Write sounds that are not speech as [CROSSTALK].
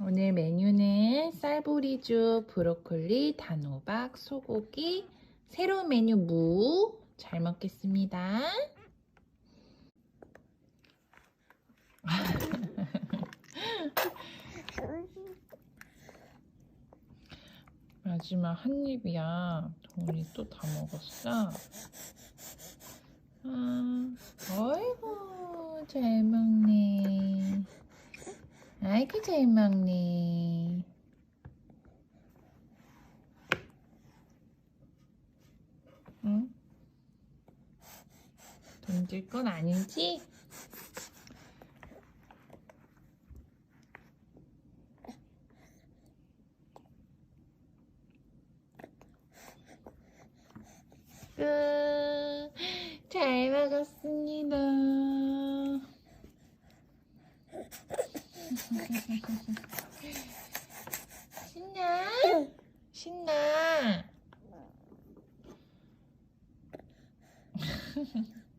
오늘 메뉴는 쌀보리죽, 브로콜리, 단호박, 소고기, 새로운 메뉴 무. 잘 먹겠습니다. [LAUGHS] 마지막 한 입이야. 돈이 또 다 먹었어. 아, 어이구, 잘 먹네. 아이고, 잘 먹네. 응? 던질 건 아니지? 끝. 잘 먹었습니다. 신나? 신나. [LAUGHS]